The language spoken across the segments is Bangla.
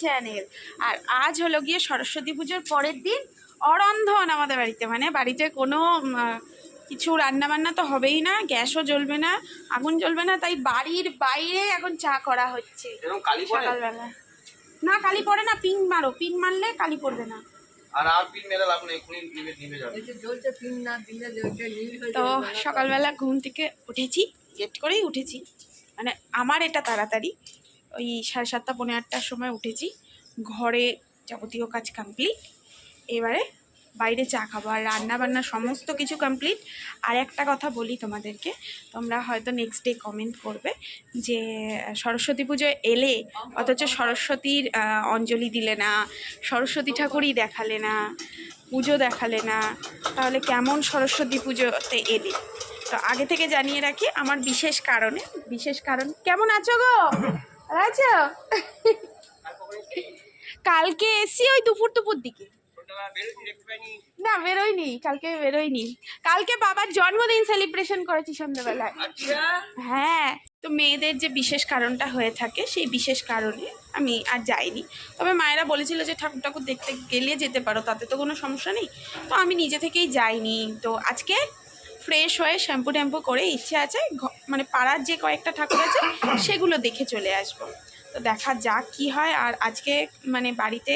চ্যানেল আর আজ হলো গিয়ে সরস্বতী পুজোর পরের দিন অরন্ধন আমাদের বাড়িতে। মানে বাড়িতে কোনো কিছু রান্না বান্না তো হবেই না গ্যাসও জ্বলবে না আগুন জ্বলবে না তাই বাড়ির বাইরে এখন চা করা হচ্ছে। সকালবেলা। না কালি পড়ে না পিং মারো পিং মারলে কালি পড়বে না। পিন তো সকালবেলা ঘুম থেকে উঠেছি লেট করেই উঠেছি। মানে আমার এটা তাড়াতাড়ি। ওই সাড়ে সাতটা পনেরো আটটার সময় উঠেছি। ঘরে যাবতীয় কাজ কমপ্লিট এবারে বাইরে চা খাব আর রান্না বান্না সমস্ত কিছু কমপ্লিট আর একটা কথা বলি তোমাদেরকে, তোমরা হয়তো নেক্সট ডে কমেন্ট করবে যে, সরস্বতী পুজো এলে অথচ সরস্বতীর অঞ্জলি দিলে না, সরস্বতী ঠাকুরই দেখালে না, পুজো দেখালে না, তাহলে কেমন সরস্বতী পুজোতে এলে? তো আগে থেকে জানিয়ে রাখি, আমার বিশেষ কারণে, বিশেষ কারণ, কেমন আছো গো? আছো কালকে এসি ওই দুপুর দুপুর দিকে। না বেরোয়নি কালকে বেরোয়নি কালকে বাবার জন্মদিন সেলিব্রেশন করেছি সন্ধ্যাবেলায়। হ্যাঁ তো মেয়েদের যে বিশেষ কারণটা হয়ে থাকে সেই বিশেষ কারণে আমি আর যাইনি। তবে মায়েরা বলেছিল যে ঠাকুর ঠাকুর দেখতে গেলে যেতে পারো তাতে তো কোনো সমস্যা নেই। তো আমি নিজে থেকেই যাইনি। তো আজকে ফ্রেশ হয়ে শ্যাম্পু ট্যাম্পু করে ইচ্ছে আছে মানে পাড়ার যে কয়েকটা ঠাকুর আছে, সেগুলো দেখে চলে আসব। তো দেখা যাক কি হয়। আর আজকে মানে বাড়িতে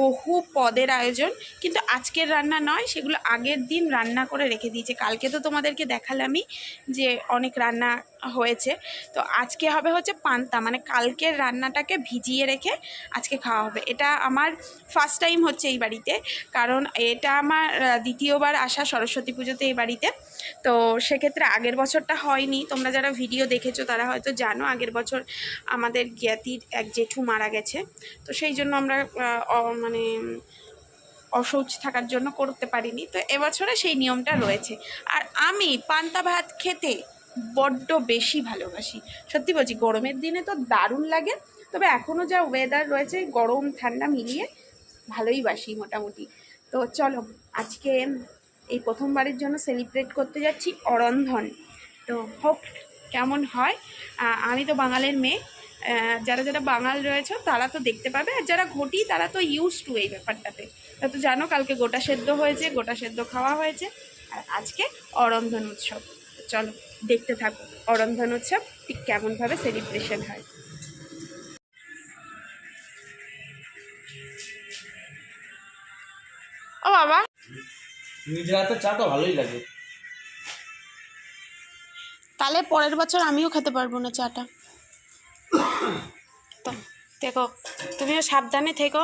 বহু পদের আয়োজন, কিন্তু আজকের রান্না নয়, সেগুলো আগের দিন রান্না করে রেখে দিয়েছে। কালকে তো তোমাদেরকে দেখালামই যে অনেক রান্না হয়েছে। তো আজকে হবে হচ্ছে পান্তা মানে কালকের রান্নাটাকে ভিজিয়ে রেখে আজকে খাওয়া হবে। এটা আমার ফার্স্ট টাইম হচ্ছে এই বাড়িতে, কারণ এটা আমার দ্বিতীয়বার আসা সরস্বতী পুজোতে এই বাড়িতে। তো সেক্ষেত্রে আগের বছরটা হয়নি। তোমরা যারা ভিডিও দেখেছ, তারা হয়তো জানো আগের বছর আমাদের জ্ঞাতির এক জেঠু মারা গেছে। তো সেই জন্য আমরা মানে অশৌচ থাকার জন্য করতে পারিনি। তো এবছরে সেই নিয়মটা রয়েছে। আর আমি পান্তা ভাত খেতে বড্ড বেশি ভালোবাসি। সত্যি বলছি, গরমের দিনে তো দারুণ লাগে। তবে এখনও যা ওয়েদার রয়েছে, গরম, ঠান্ডা মিলিয়ে ভালোই বাসি মোটামুটি। তো চলো, আজকে এই প্রথমবারের জন্য সেলিব্রেট করতে যাচ্ছি অরন্ধন। তো হোক, কেমন হয় আমি তো বাঙালির মেয়ে যারা যারা বাঙাল রয়েছে তারা তো দেখতে পাবে, আর যারা ঘটি তারা তো ইউজ টু এই ব্যাপারটাতে। তা তো জানো, কালকে গোটা সেদ্ধ হয়েছে, গোটা সেদ্ধ খাওয়া হয়েছে, আর আজকে অরন্ধন উৎসব। চলো, দেখতে থাকো, অরন্ধন উৎসব ঠিক কেমনভাবে সেলিব্রেশন হয়। ও বাবা! নিজের হাতে চা তো ভালোই লাগে। তাহলে পরের বছর আমিও খেতে পারব না চাটা। তো দেখো তুমিও সাবধানে থেকো।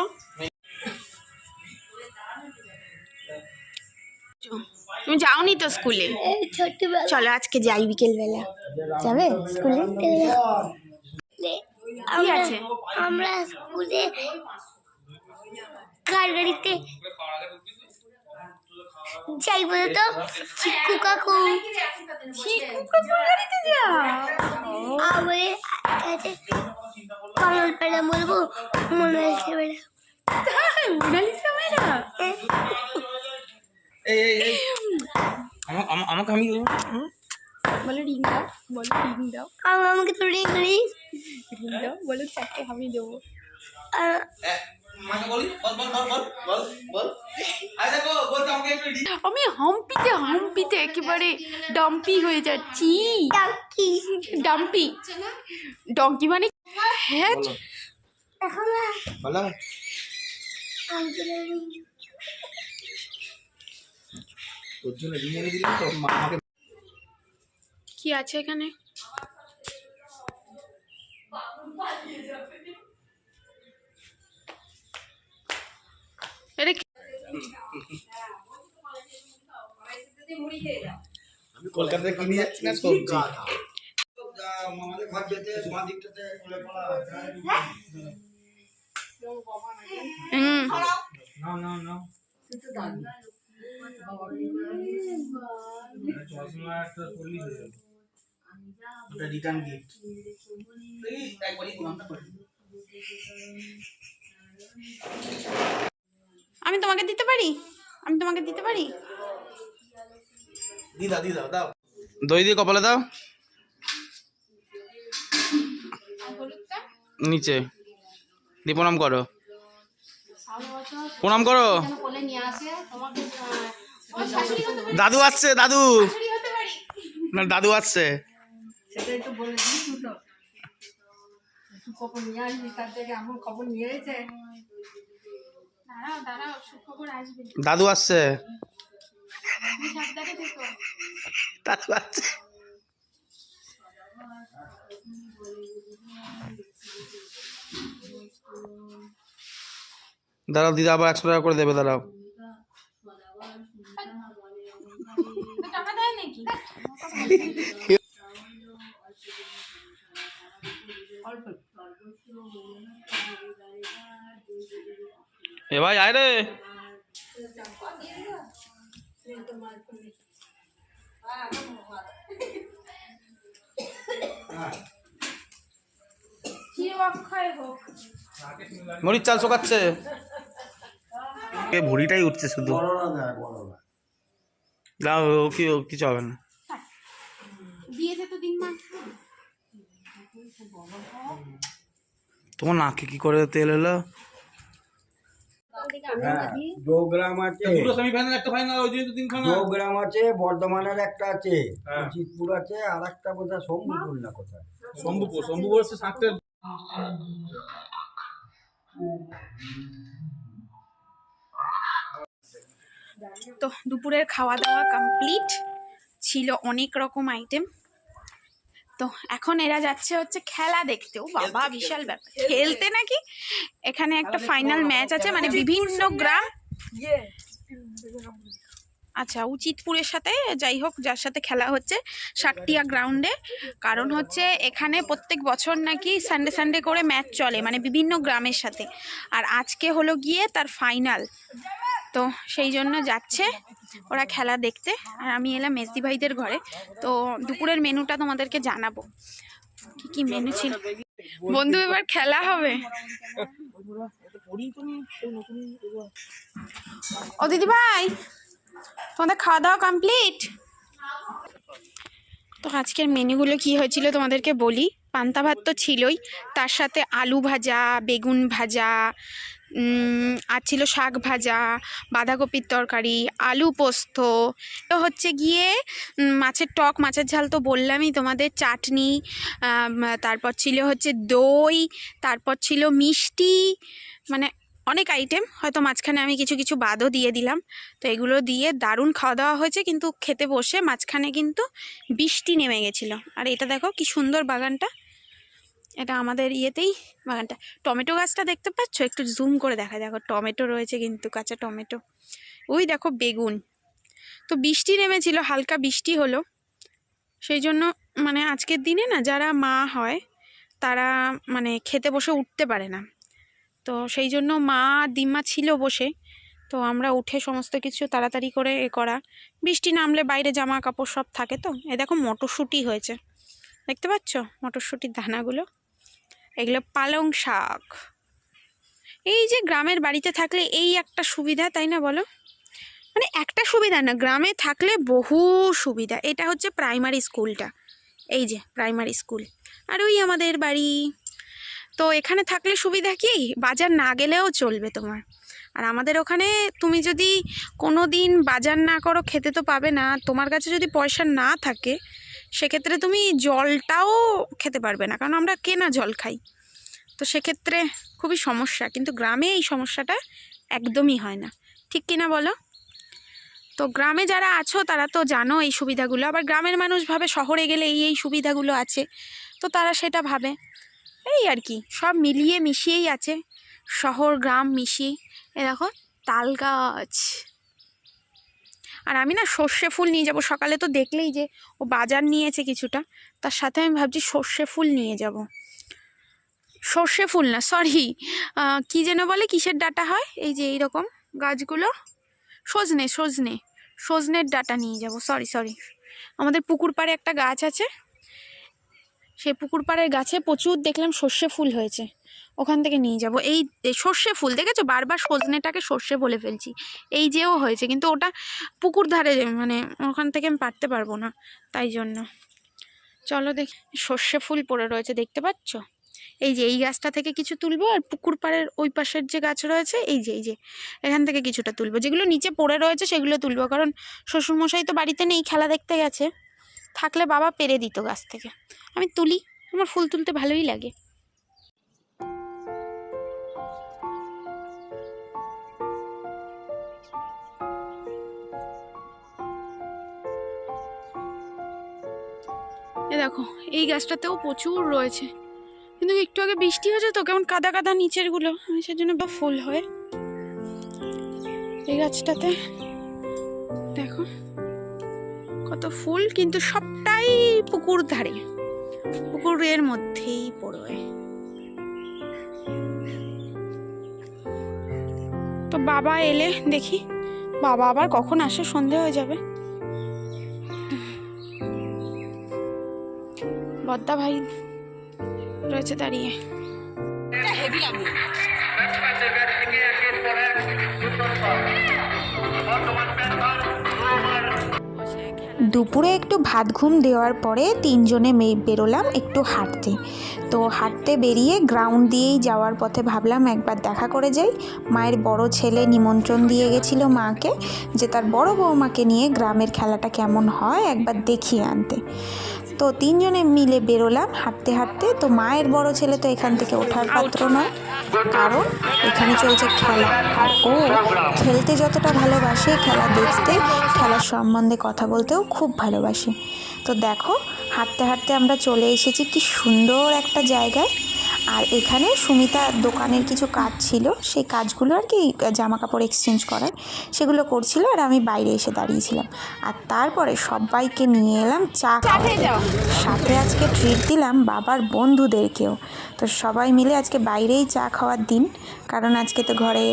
তুমি যাওনি তো স্কুলে? চলো আজকে যাই বিকেলবেলা। যাবে স্কুলে? আছে? আমরা স্কুলে কার গাড়িতে যাই বলতো চিকু কাকু। আমার কাছে কমল পেলাম বলব? মনে পেড়া মোনালিসা ম্যাডাম এই এই এই আমা- আমা- আমাকে আমি বলো রিং দাও বলো রিং দাও আমার আমাকে তো রিং রিং রিং দাও বলো চারটে আমি দেবো এ, আমাকে বলি বল বল বল বল বল বল আরে দেখো বলতে আমাকে একটু দি- আমি হাম্পিতে হাম্পিতে একেবারে ডাম্পি হয়ে যাচ্ছি। ডাম্পি ডঙ্কি মানে হ্যাঁ কি আছে এখানে? এটা? আমি কলকাতা কিনে যাচ্ছি না সবজি আমাদের ঘর যেতে তোমার দিকটাতে হুম না না না চশমা একটা পরলি হয়ে যাবে ওটা রিটার্ন গিফট একবারই করে দিই। আমি তোমাকে দিতে পারি? আমি তোমাকে দিতে পারি? দিদা দিদা দাও দই দিয়ে কপালে দাও। নিচে। দি প্রণাম করো। প্রণাম করো। দাদু আসছে দাদু। না দাদু আসছে। সেটাই তো বলে দিই তো তুই খবর নিয়ে আসবি তার থেকে এমন খবর নিয়ে এসে দাঁড়াও দাঁড়াও সুখবর আসবে দাদু আসছে। দাদু আসছে। দাঁড়াও দিদা আবার একশো টাকা করে দেবে দাঁড়াও। তো টাকা দেয় নাকি? অল্প এ ভাই আয় রে। মরিচ চাল শোকাচ্ছে। এ ভুড়িটাই উঠছে শুধু। না ও কি ও কিছু হবে না। তোমার নাকে কি করে তেল এলো? দোগ্রাম আছে। সেমিফাইনাল একটা ফাইনাল ওই তিন আছে বর্ধমানের একটা আছে জিতপুর আছে আর একটা কোথায় সম্ভবপুর না কোথায়। শম্ভুপুর শম্ভুপুর হচ্ছে সাতটা তো দুপুরের খাওয়া দাওয়া কমপ্লিট ছিল অনেক রকম আইটেম তো এখন এরা যাচ্ছে হচ্ছে খেলা দেখতে ও বাবা বিশাল ব্যাপার। খেলতে। নাকি? এখানে একটা ফাইনাল ম্যাচ আছে মানে বিভিন্ন গ্রাম? আচ্ছা উচিতপুরের সাথে যাই হোক যার সাথে খেলা হচ্ছে সাতটিয়া গ্রাউন্ডে কারণ হচ্ছে এখানে প্রত্যেক বছর নাকি সানডে সানডে করে ম্যাচ চলে মানে বিভিন্ন গ্রামের সাথে। আর আজকে হলো গিয়ে তার ফাইনাল তো সেই জন্য যাচ্ছে। ওরা খেলা দেখতে। আর আমি এলাম মেসি ভাইদের ঘরে। তো দুপুরের মেনুটা তোমাদেরকে জানাব। কি কি মেনু ছিল? বন্ধু, এবার খেলা হবে। ও দিদি ভাই, তোমাদের খাওয়া দাওয়া কমপ্লিট তো আজকের মেনুগুলো কি হয়েছিল তোমাদেরকে বলি? পান্তা ভাত তো ছিলই। তার সাথে আলু ভাজা, বেগুন ভাজা আর ছিল শাক ভাজা, বাঁধাকপির তরকারি, আলু পোস্ত। তো হচ্ছে গিয়ে মাছের টক, মাছের ঝাল তো বললামই, তোমাদের চাটনি তারপর ছিল হচ্ছে দই, তারপর ছিল মিষ্টি মানে অনেক আইটেম হয়তো মাঝখানে আমি কিছু কিছু বাদও দিয়ে দিলাম। তো এগুলো দিয়ে দারুণ খাওয়া দাওয়া হয়েছে, কিন্তু খেতে বসে মাঝখানে কিন্তু বৃষ্টি নেমে গেছিল। আর এটা দেখো কি সুন্দর বাগানটা। এটা আমাদের ইয়েতেই বাগানটা। টমেটো গাছটা দেখতে পাচ্ছ? একটু জুম করে দেখা দেখো টমেটো রয়েছে কিন্তু, কাঁচা টমেটো। ওই দেখো বেগুন। তো বৃষ্টি নেমেছিল, হালকা বৃষ্টি হলো। সেই জন্য মানে আজকের দিনে না যারা মা হয়, তারা মানে খেতে বসে উঠতে পারে না। তো সেই জন্য মা দিম্মা ছিল বসে। তো আমরা উঠে সমস্ত কিছু তাড়াতাড়ি করে এ করা। বৃষ্টি নামলে বাইরে জামা কাপড় সব থাকে তো। এ দেখো মটরশুঁটি হয়েছে। দেখতে পাচ্ছ মটরশুঁটির দানাগুলো? এগুলো পালং শাক। এই যে গ্রামের বাড়িতে থাকলে এই একটা সুবিধা, তাই না বলো? মানে একটা সুবিধা না, গ্রামে থাকলে বহু সুবিধা। এটা হচ্ছে প্রাইমারি স্কুলটা এই যে প্রাইমারি স্কুল আর ওই আমাদের বাড়ি। তো এখানে থাকলে সুবিধা কি? বাজার না গেলেও চলবে তোমার। আর আমাদের ওখানে তুমি যদি কোনো দিন বাজার না করো, খেতে তো পাবে না। তোমার কাছে যদি পয়সা না থাকে সেক্ষেত্রে তুমি জলটাও খেতে পারবে না, কারণ আমরা কেনা জল খাই। তো সেক্ষেত্রে খুবই সমস্যা, কিন্তু গ্রামে এই সমস্যাটা একদমই হয় না। ঠিক কিনা বলো? তো গ্রামে যারা আছো, তারা তো জানো এই সুবিধাগুলো, আবার গ্রামের মানুষ ভাবে শহরে গেলে এই এই সুবিধাগুলো আছে, তো তারা সেটা ভাবে। এই আর কি, সব মিলিয়ে মিশিয়েই আছে, শহর, গ্রাম মিশিয়ে। এ দেখো, তাল গাছ। আর আমি না সর্ষে ফুল নিয়ে যাব। সকালে তো দেখলেই যে ও বাজার নিয়েছে কিছুটা। তার সাথে আমি ভাবছি সর্ষে ফুল নিয়ে যাব। সর্ষে ফুল না সরি কি যেন বলে, কিসের ডাটা হয়? এই যে এইরকম গাছগুলো। সজনে সজনে, সজনের ডাটা নিয়ে যাব সরি সরি আমাদের পুকুর পাড়ে একটা গাছ আছে। সেই পুকুর পাড়ের গাছে প্রচুর দেখলাম সর্ষে ফুল হয়েছে। ওখান থেকে নিয়ে যাব। এই সর্ষে ফুল, দেখেছ? বারবার সজনেটাকে সর্ষে বলে ফেলছি। এই যেও হয়েছে, কিন্তু ওটা পুকুর ধারে মানে ওখান থেকে আমি পারতে পারব না, তাই জন্য। চলো দেখি, সর্ষে ফুল পড়ে রয়েছে, দেখতে পাচ্ছ? এই যে এই গাছটা থেকে কিছু তুলবো, আর পুকুর পাড়ের ওই পাশের যে গাছ রয়েছে, এই যে এই যে, এখান থেকে কিছুটা তুলবো। যেগুলো নিচে পড়ে রয়েছে, সেগুলো তুলবো, কারণ শ্বশুরমশাই তো বাড়িতে নেই, খেলা দেখতে গেছে। থাকলে বাবা পেরে দিত গাছ থেকে। আমি তুলি, আমার ফুল তুলতে ভালোই লাগে। এ দেখো, এই গাছটাতেও প্রচুর রয়েছে। কিন্তু একটু আগে বৃষ্টি হয়েছে তো, কেমন কাদা কাদা নিচেরগুলো সেজন্য ফুল হয়। এই গাছটাতে দেখো, কত ফুল, কিন্তু সবটাই পুকুর ধারে। পুকুরের মধ্যেই পড়বে। তো বাবা এলে দেখি। বাবা আবার কখন আসে সন্ধে হয়ে যাবে। বদ্দা ভাই রয়েছে দাঁড়িয়ে। দুপুরে একটু ভাত ঘুম দেওয়ার পরে তিনজনে মেয়ে বেরোলাম একটু হাঁটতে। তো হাঁটতে বেরিয়ে গ্রাউন্ড দিয়েই যাওয়ার পথে ভাবলাম একবার দেখা করে যাই। মায়ের বড় ছেলে নিমন্ত্রণ দিয়ে গেছিল মাকে যে তার বড় বৌমাকে নিয়ে গ্রামের খেলাটা কেমন হয় একবার দেখিয়ে আনতে। তো তিনজনে মিলে বেরোলাম। হাঁটতে হাঁটতে তো মায়ের বড় ছেলে তো এখান থেকে ওঠার পাত্র নয়। কারণ এখানে চলছে খেলা। আর ও খেলতে যতটা ভালোবাসে খেলা দেখতে খেলার সম্বন্ধে কথা বলতেও খুব ভালোবাসে। তো দেখো হাঁটতে হাঁটতে আমরা চলে এসেছি। কি সুন্দর একটা জায়গায়। আর এখানে সুমিতা দোকানের কিছু কাজ ছিল। সেই কাজগুলো আর কি জামা কাপড় এক্সচেঞ্জ করার সেগুলো করছিল আর আমি বাইরে এসে দাঁড়িয়েছিলাম। আর তারপরে সবাইকে নিয়ে এলাম চা। সাথে আজকে ট্রিট দিলাম বাবার বন্ধুদেরকেও। তো সবাই মিলে আজকে বাইরেই চা খাওয়ার দিন। কারণ আজকে তো ঘরে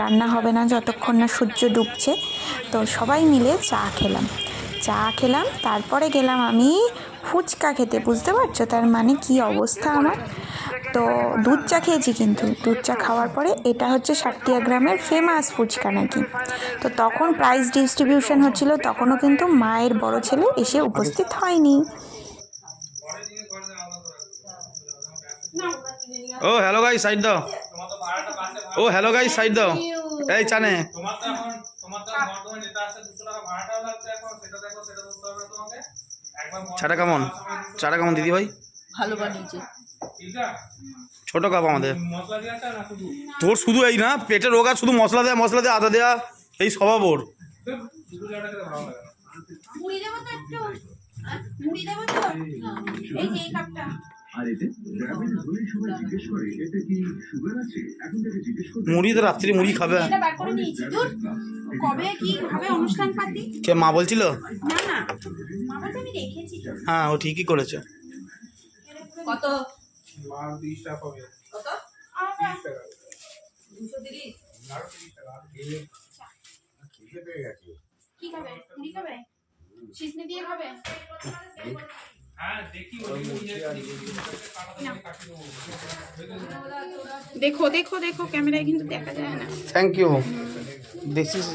রান্না হবে না যতক্ষণ না সূর্য ডুবছে। তো সবাই মিলে চা খেলাম। চা খেলাম তারপরে গেলাম আমি ফুচকা খেতে। বুঝতে পারছ তার মানে কি অবস্থা আমার? তো দুধ চা খেয়েছি কিন্তু। দুধ চা খাওয়ার পরে এটা হচ্ছে সাতটিয়া গ্রামের ফেমাস ফুচকা নাকি। তো তখন প্রাইজ ডিস্ট্রিবিউশন হচ্ছিল তখনও কিন্তু মায়ের বড় ছেলে এসে উপস্থিত হয়নি। ও হ্যালো গাই সাইড দাও। ও হ্যালো গাই সাইড দাও। এই চানে। তোমার তো এখন তোমার তো বর্তমানে যেটা আছে দুশো টাকা ভাড়াটাও লাগছে এখন সেটা দেখো সেটা করতে হবে তোমাকে একবার চাটা কেমন? চাটা কেমন দিদি ভাই? ভালো বানিয়েছে। ছোট কাপ আমাদের। মশলা দিয়ে আছে না শুধু? তোর শুধু এই না পেটে রোগ আর শুধু মশলা দেয়া মশলা দেয়া আদা দেয়া এই স্বভাব ওর। মুড়ি তো রাত্রি মুড়ি খাবে। এটা বার করে নিয়েছি। দূর কবে কি হবে অনুষ্ঠান পাতি? কে মা বলছিল? হ্যাঁ ও ঠিকই করেছে। কত? মাল তিরিশ টাকা পাবে কত আবার দুশো তিরিশ আরও তিরিশ টাকা আর খেলে কি খাবে মুড়ি খাবে দিয়ে খাবে দেখি দেখো দেখো ক্যামেরায় কিন্তু দেখা যায় না। থ্যাংক ইউ দেখছিস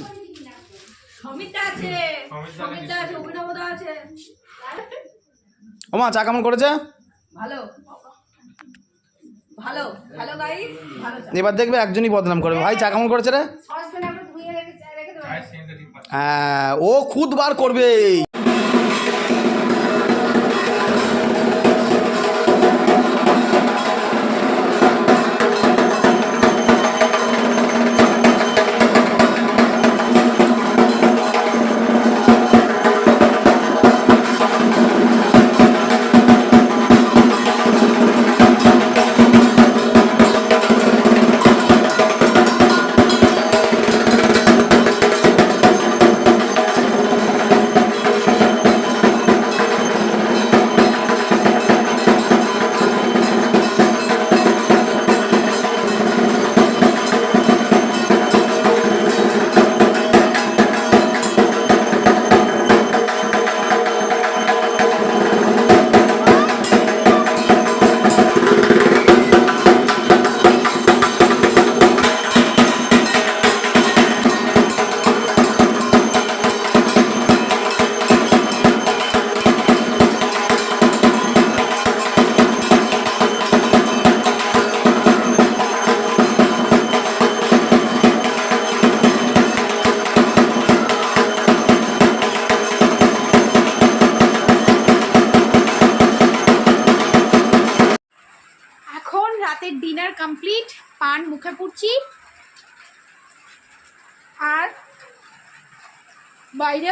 সমিতা আছে। সমিতা আছে অভিনবদা আছে। ওমা চা কেমন করেছে? ভালো। ভালো ভালো গাইস ভালো এবার দেখবে একজনই বদনাম করবে। ভাই চা কেমন করেছে রে? পাচ্ছে হ্যাঁ ও খুদ বার করবে।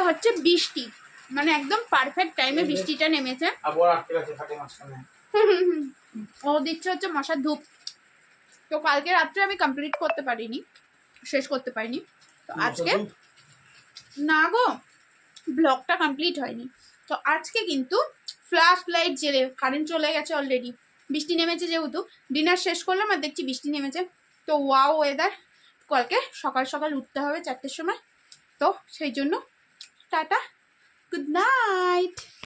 হচ্ছে বৃষ্টি। মানে একদম পারফেক্ট টাইমে বৃষ্টিটা নেমেছে। ও দিচ্ছে হচ্ছে মশার ধূপ। তো কালকে রাত্রে আমি কমপ্লিট করতে পারিনি শেষ করতে পারিনি। তো আজকে না গো ব্লগটা কমপ্লিট হয়নি। তো আজকে কিন্তু ফ্ল্যাশ লাইট জেলে কারেন্ট চলে গেছে অলরেডি বৃষ্টি নেমেছে যেহেতু ডিনার শেষ করলাম আর দেখছি বৃষ্টি নেমেছে। তো ওয়াও ওয়েদার কালকে সকাল সকাল উঠতে হবে চারটের সময়। তো সেই জন্য Good night.